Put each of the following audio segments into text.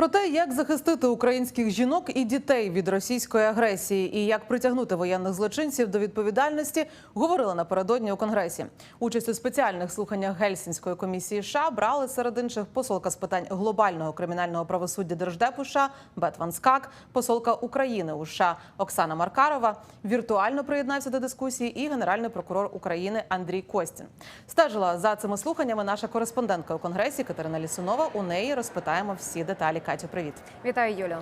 Про те, як захистити українських жінок і дітей від російської агресії і як притягнути воєнних злочинців до відповідальності, говорили напередодні у конгресі. Участь у спеціальних слуханнях Гельсінської комісії США брали серед інших посолка з питань глобального кримінального правосуддя Держдепу США Бет Скак, посолка України у США Оксана Маркарова. Віртуально приєднався до дискусії і генеральний прокурор України Андрій Костін. Стежила за цими слуханнями наша кореспондентка у конгресі Катерина Лісунова. У неї розпитаємо всі деталі. Катю, привіт. Вітаю, Юлю.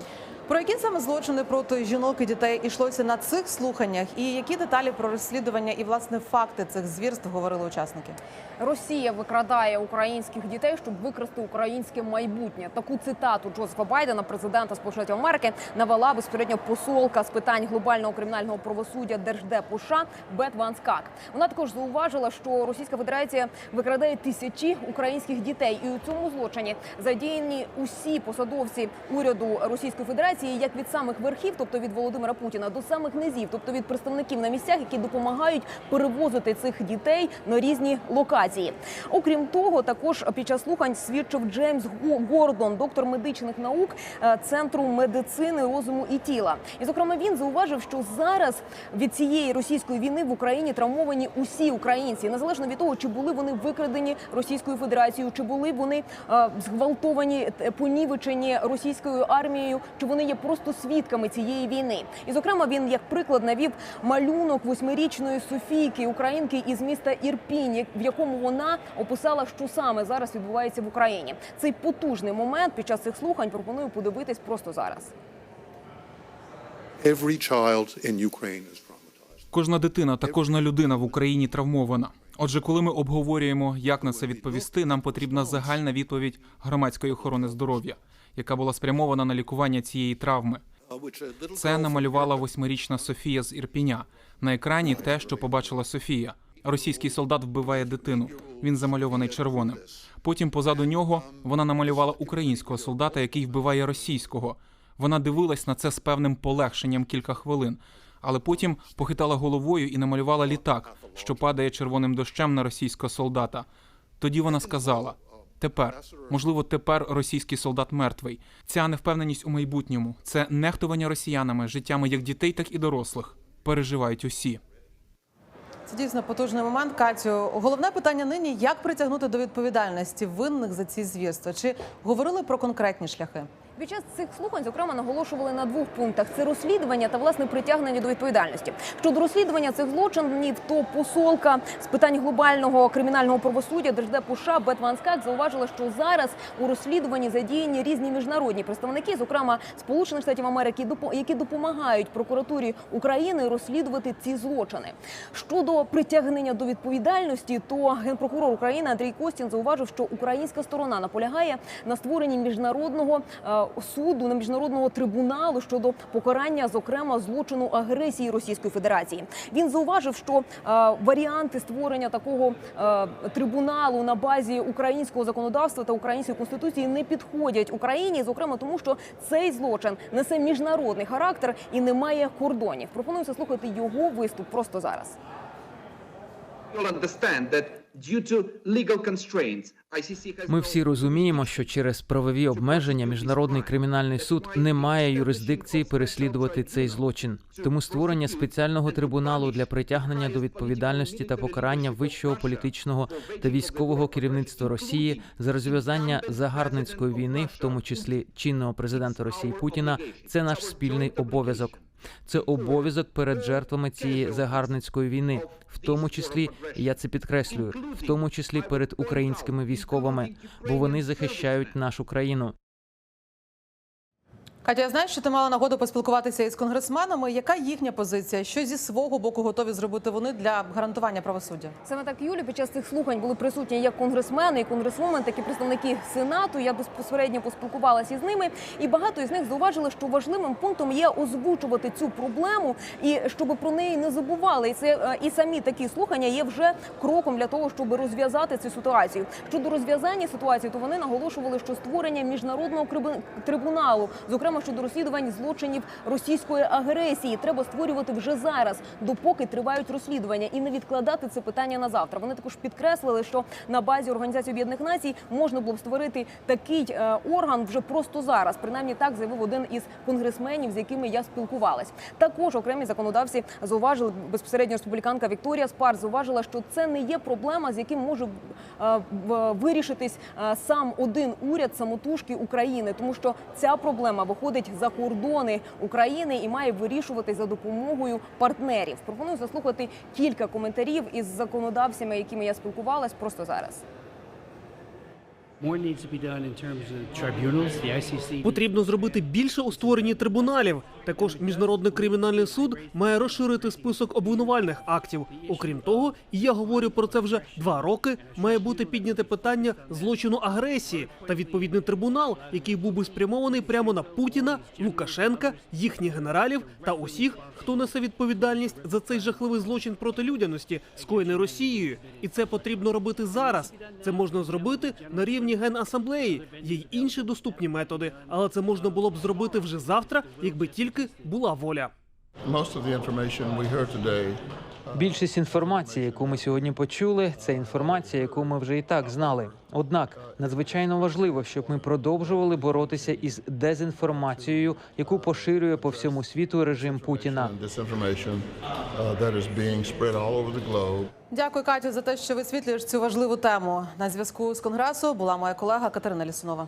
Про які саме злочини проти жінок і дітей йшлося на цих слуханнях, і які деталі про розслідування і власне факти цих звірств говорили учасники? Росія викрадає українських дітей, щоб викрасти українське майбутнє. Таку цитату Джозефа Байдена, президента Сполучених Америки, навела безпосередньо посолка з питань глобального кримінального правосуддя Держдепу США Бет Ван Скак. Вона також зауважила, що Російська Федерація викрадає тисячі українських дітей, і у цьому злочині задіяні усі посадовці уряду Російської Федерації, як від самих верхів, тобто від Володимира Путіна, до самих низів, тобто від представників на місцях, які допомагають перевозити цих дітей на різні локації. Окрім того, також під час слухань свідчив Джеймс Го- Гордон, доктор медичних наук е, центру медицини розуму і тіла. І зокрема він зауважив, що зараз від цієї російської війни в Україні травмовані усі українці, незалежно від того, чи були вони викрадені Російською Федерацією, чи були вони е, зґвалтовані, понівечені російською армією, чи вони є просто свідками цієї війни. І зокрема, він як приклад навів малюнок восьмирічної Софійки, українки із міста Ірпінь, в якому вона описала, що саме зараз відбувається в Україні. Цей потужний момент під час цих слухань пропоную подивитись просто зараз. Every child in Ukraine is traumatized. Кожна дитина та кожна людина в Україні травмована. Отже, коли ми обговорюємо, як на це відповісти, нам потрібна загальна відповідь громадської охорони здоров'я, яка була спрямована на лікування цієї травми. Це намалювала восьмирічна Софія з Ірпіня. На екрані те, що побачила Софія. Російський солдат вбиває дитину. Він замальований червоним. Потім позаду нього вона намалювала українського солдата, який вбиває російського. Вона дивилась на це з певним полегшенням кілька хвилин, але потім похитала головою і намалювала літак, що падає червоним дощем на російського солдата. Тоді вона сказала: Тепер, можливо, тепер російський солдат мертвий. Ця невпевненість у майбутньому, це нехтування росіянами, життями як дітей, так і дорослих. Переживають усі. Це дійсно потужний момент. Катю, головне питання нині: як притягнути до відповідальності винних за ці звірства? Чи говорили про конкретні шляхи? Під час цих слухань, зокрема, наголошували на двох пунктах: це розслідування та власне притягнення до відповідальності. Щодо розслідування цих злочинів, то посолка з питань глобального кримінального правосуддя Держдепу США Бет Ван Скак зауважила, що зараз у розслідуванні задіяні різні міжнародні представники, зокрема Сполучених Штатів Америки, які допомагають прокуратурі України розслідувати ці злочини. Щодо притягнення до відповідальності, то генпрокурор України Андрій Костін зауважив, що українська сторона наполягає на створенні міжнародного е, суду, на міжнародного трибуналу щодо покарання, зокрема злочину агресії Російської Федерації. Він зауважив, що е, варіанти створення такого е, трибуналу на базі українського законодавства та української конституції не підходять Україні, зокрема тому, що цей злочин несе міжнародний характер і не має кордонів. Пропоную заслухати його виступ просто зараз. Ми всі розуміємо, що через правові обмеження міжнародний кримінальний суд не має юрисдикції переслідувати цей злочин. Тому створення спеціального трибуналу для притягнення до відповідальності та покарання вищого політичного та військового керівництва Росії за розв'язання загарбницької війни, в тому числі чинного президента Росії Путіна, це наш спільний обов'язок. Це обов'язок перед жертвами цієї загарбницької війни, в тому числі я це підкреслюю, в тому числі перед українськими військовими, бо вони захищають нашу країну. Катя, я знаю, що ти мала нагоду поспілкуватися із конгресменами. Яка їхня позиція? Що зі свого боку готові зробити вони для гарантування правосуддя? Саме так Юлі під час цих слухань були присутні як конгресмени, і конгресвумен, так і представники сенату. Я безпосередньо поспілкувалася із ними, і багато із них зауважили, що важливим пунктом є озвучувати цю проблему і щоб про неї не забували. І це е, і самі такі слухання є вже кроком для того, щоб розв'язати цю ситуацію. Щодо розв'язання ситуації, то вони наголошували, що створення міжнародного трибуналу, зокрема проблема щодо розслідувань злочинів російської агресії. Треба створювати вже зараз, допоки тривають розслідування, і не відкладати це питання на завтра. Вони також підкреслили, що на базі Організації Об'єднаних Націй можна було б створити такий е, орган вже просто зараз. Принаймні так заявив один із конгресменів, з якими я спілкувалась. Також окремі законодавці зауважили безпосередньо республіканка Вікторія Спар зауважила, що це не є проблема, з яким може е, вирішитись е, сам один уряд самотужки України, тому що ця проблема виходить за кордони України і має вирішувати за допомогою партнерів. Пропоную заслухати кілька коментарів із законодавцями, якими я спілкувалась, просто зараз. Потрібно зробити більше у створенні трибуналів. Також міжнародний кримінальний суд має розширити список обвинувальних актів. Окрім того, і я говорю про це вже два роки. Має бути підняте питання злочину агресії та відповідний трибунал, який був би спрямований прямо на Путіна, Лукашенка, їхніх генералів та усіх, хто несе відповідальність за цей жахливий злочин проти людяності, скоєний Росією. І це потрібно робити зараз. Це можна зробити на рівні генасамблеї. Є й інші доступні методи, але це можна було б зробити вже завтра, якби тільки була воля. Більшість інформації, яку ми сьогодні почули, це інформація, яку ми вже і так знали. Однак надзвичайно важливо, щоб ми продовжували боротися із дезінформацією, яку поширює по всьому світу режим Путіна. uh. Дякую, Катю, за те, що висвітлюєш цю важливу тему. На зв'язку з конгресу була моя колега Катерина Лісунова.